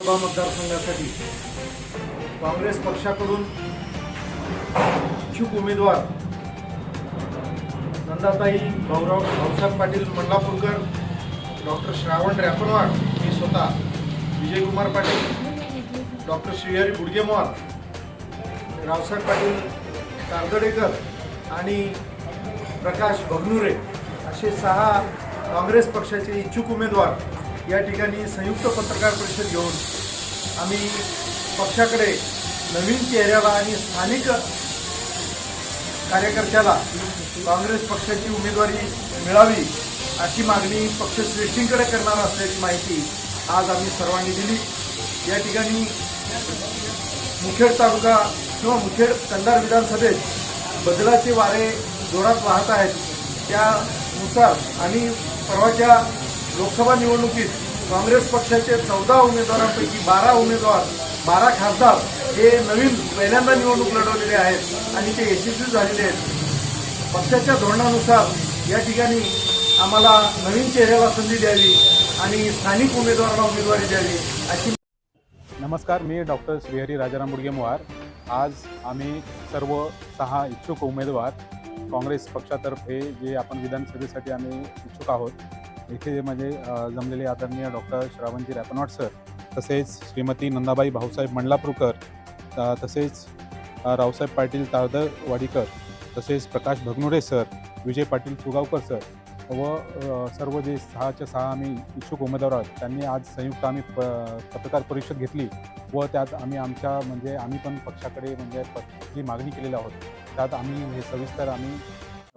लोकसभा मतदारसंघासाठी काँग्रेस पक्षाकडून इच्छुक उमेदवार नंदाताई भाऊराव भाऊसाहेब पाटील मंडलापूरकर डॉक्टर श्रावण रॅपरवाड मी स्वतः विजयकुमार पाटील डॉक्टर श्रीहरी बुडगेमवार रावसाहेब पाटील कारदडेकर आणि प्रकाश भगनुरे असे सहा काँग्रेस पक्षाचे इच्छुक उमेदवार या ठिकाणी संयुक्त पत्रकार परिषद घेऊन आम्ही पक्षाकडे नवीन चेहऱ्याला आणि स्थानिक कार्यकर्त्याला काँग्रेस पक्षाची उमेदवारी मिळावी अशी मागणी पक्षश्रेष्ठींकडे करणार असल्याची माहिती आज आम्ही सर्वांनी दिली. या ठिकाणी मुखेड तालुका किंवा मुखेड कंधार विधानसभेत बदलाचे वारे जोरात वाहत आहेत. त्यानुसार आणि परवाच्या लोकसभा निवडणुकीत काँग्रेस पक्षाचे चौदा उमेदवारांपैकी बारा उमेदवार बारा खासदार हे नवीन पहिल्यांदा निवडणूक लढवलेले आहेत आणि ते यशस्वी झालेले आहेत. पक्षाच्या धोरणानुसार या ठिकाणी आम्हाला नवीन चेहऱ्याला संधी द्यावी आणि स्थानिक उमेदवारांना उमेदवारी द्यावी अशी नमस्कार मी डॉक्टर श्रीहरी राजाराम बुडगेमवार आज आम्ही सर्व सहा इच्छुक उमेदवार काँग्रेस पक्षातर्फे जे आपण विधानसभेसाठी आम्ही इच्छुक आहोत इथे म्हणजे जमलेले आदरणीय डॉक्टर श्रावणजी रॅपनॉट सर तसेच श्रीमती नंदाबाई भाऊसाहेब मंडलापूरकर तसेच रावसाहेब पाटील तारदवाडीकर तसेच प्रकाश भगनुरे सर विजय पाटील सुगावकर सर व सर्व जे सहाच्या सहा आम्ही इच्छुक उमेदवार आहोत त्यांनी आज संयुक्त आम्ही प पत्रकार परिषद घेतली व त्यात आम्ही आमच्या म्हणजे आम्ही पण पक्षाकडे म्हणजे प जी मागणी केलेली आहोत त्यात आम्ही हे सविस्तर आम्ही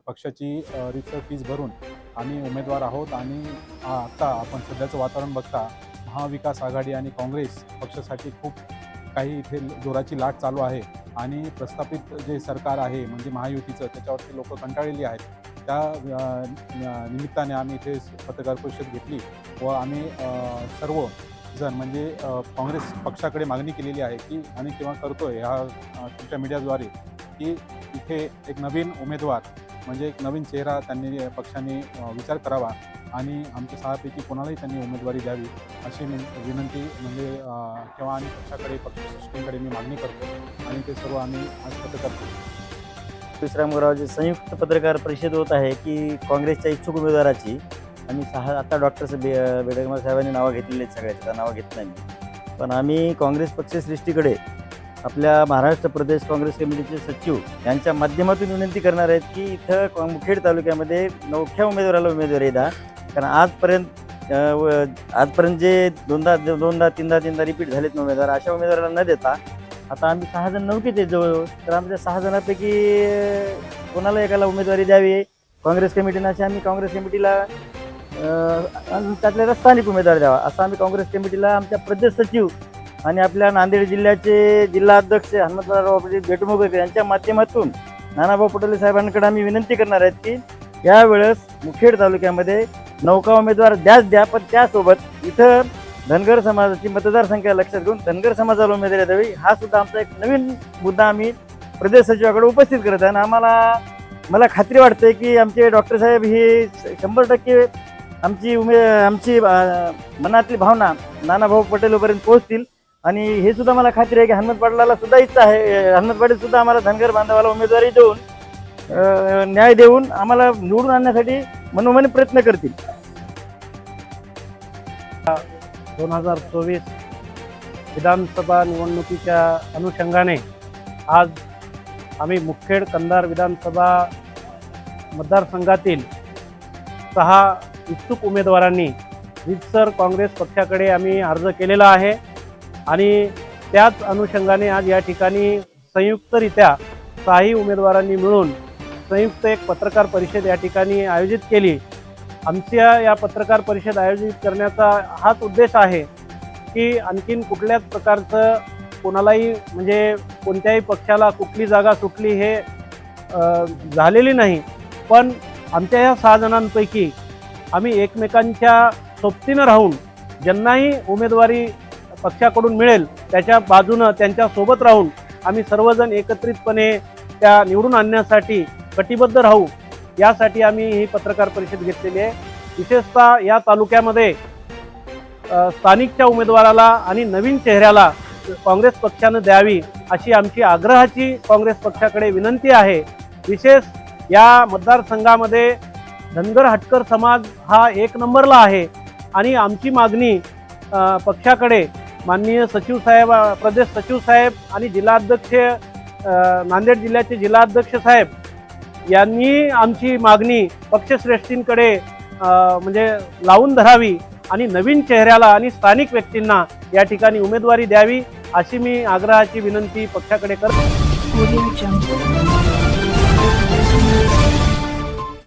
पक्षाची अ, फीज भरून आम्ही उमेदवार आहोत आणि आत्ता आपण सध्याचं वातावरण बघता महाविकास आघाडी आणि काँग्रेस पक्षासाठी खूप काही इथे जोराची लाट चालू आहे आणि प्रस्थापित जे सरकार आहे म्हणजे महायुतीचं त्याच्यावरती लोक कंटाळलेली आहेत. त्या निमित्ताने आम्ही इथे पत्रकार परिषद घेतली व आम्ही सर्व जण म्हणजे काँग्रेस पक्षाकडे मागणी केलेली आहे की आणि किंवा करतोय ह्या अ, तुमच्या मीडियाद्वारे की इथे एक नवीन उमेदवार म्हणजे एक नवीन चेहरा त्यांनी पक्षाने विचार करावा आणि आमच्या सहापैकी कोणालाही त्यांनी उमेदवारी द्यावी अशी मी विनंती म्हणजे किंवा आम्ही पक्षाकडे पक्षश्रेष्ठींकडे मी मागणी करतो आणि ते सर्व आम्ही आज करतो परिषद जे संयुक्त पत्रकार परिषद होत आहे की काँग्रेसच्या इच्छुक उमेदवाराची आम्ही सहा आता डॉक्टर बे बेडगमार साहेबांनी नावं घेतलेली आहेत सगळ्याची त्या नावं घेत नाही? पण आम्ही काँग्रेस पक्षश्रेष्ठीकडे आपल्या महाराष्ट्र प्रदेश काँग्रेस कमिटीचे सचिव यांच्या माध्यमातून विनंती करणार आहेत की इथं मुखेड तालुक्यामध्ये नवख्या उमेदवाराला उमेदवारी द्या. कारण आजपर्यंत व- आजपर्यंत जे दोनदा दोनदा तीनदा तीनदा रिपीट झालेत उमेदवार अशा उमेदवाराला न देता आता आम्ही सहा जण नौकेच आहे जवळजवळ तर आमच्या सहा जणांपैकी कोणाला एकाला उमेदवारी द्यावी? काँग्रेस कमिटीनं अशी आम्ही काँग्रेस कमिटीला त्यातल्या स्थानिक उमेदवार द्यावा असं आम्ही काँग्रेस कमिटीला आमच्या प्रदेश सचिव आणि आपल्या नांदेड जिल्ह्याचे जिल्हा अध्यक्ष हनुमंतराव पाटील यांच्या माध्यमातून नानाभाऊ पटोले साहेबांकडे आम्ही विनंती करणार आहेत की यावेळेस मुखेड तालुक्यामध्ये नौका उमेदवार द्याच द्या पण त्यासोबत इथं धनगर समाजाची मतदारसंख्या लक्षात घेऊन धनगर समाजाला उमेदवारी द्यावी. हा सुद्धा आमचा एक नवीन मुद्दा आम्ही प्रदेश सचिवाकडे उपस्थित करत आहे. आणि आम्हाला मला खात्री वाटते की आमचे डॉक्टर साहेब ही शंभर टक्के आमची उमे आमची मनातली भावना नानाभाऊ पटेलपर्यंत पोहोचतील. आणि हे सुद्धा मला खात्री आहे की हनुमत पाटलाला सुद्धा इच्छा आहे. अं, हनुमत पाटील सुद्धा आम्हाला धनगर बांधवाला उमेदवारी देऊन न्याय देऊन आम्हाला निवडून आणण्यासाठी मनोमने प्रयत्न करतील. दोन हजार चोवीस विधानसभा निवडणुकीच्या अनुषंगाने आज आम्ही मुखेड कंधार विधानसभा मतदारसंघातील सहा इच्छुक उमेदवारांनी रितसर काँग्रेस पक्षाकडे आम्ही अर्ज केलेला आहे. आणि त्याच अनुषंगाने आज या ठिकाणी संयुक्तरित्या सहाही उमेदवारांनी मिळून संयुक्त एक पत्रकार परिषद या ठिकाणी आयोजित केली. आमच्या या पत्रकार परिषद आयोजित करण्याचा हाच उद्देश आहे की आणखीन कुठल्याच प्रकारचं कोणालाही म्हणजे कोणत्याही पक्षाला कुठली जागा सुटली हे झालेली नाही. पण आमच्या या सहा जणांपैकी आम्ही एकमेकांच्या सोबतीनं राहून ज्यांनाही उमेदवारी पक्षाकडून मिळेल त्याच्या बाजूनं त्यांच्यासोबत राहून आम्ही सर्वजण एकत्रितपणे त्या निवडून आणण्यासाठी कटिबद्ध राहू यासाठी आम्ही ही पत्रकार परिषद घेतलेली आहे. विशेषतः या तालुक्यामध्ये स्थानिकच्या उमेदवाराला आणि नवीन चेहऱ्याला काँग्रेस पक्षानं द्यावी अशी आमची आग्रहाची काँग्रेस पक्षाकडे विनंती आहे. विशेष या मतदारसंघामध्ये धनगर हटकर समाज हा एक नंबरला आहे आणि आमची मागणी पक्षाकडे माननीय सचिव साहेब प्रदेश सचिव साहेब आणि जिल्हाध्यक्ष नांदेड जिल्ह्याचे जिल्हाध्यक्ष साहेब यांनी आमची मागणी पक्षश्रेष्ठींकडे म्हणजे लावून धरावी आणि नवीन चेहऱ्याला आणि स्थानिक व्यक्तींना या ठिकाणी उमेदवारी द्यावी अशी मी आग्रहाची विनंती पक्षाकडे करतो.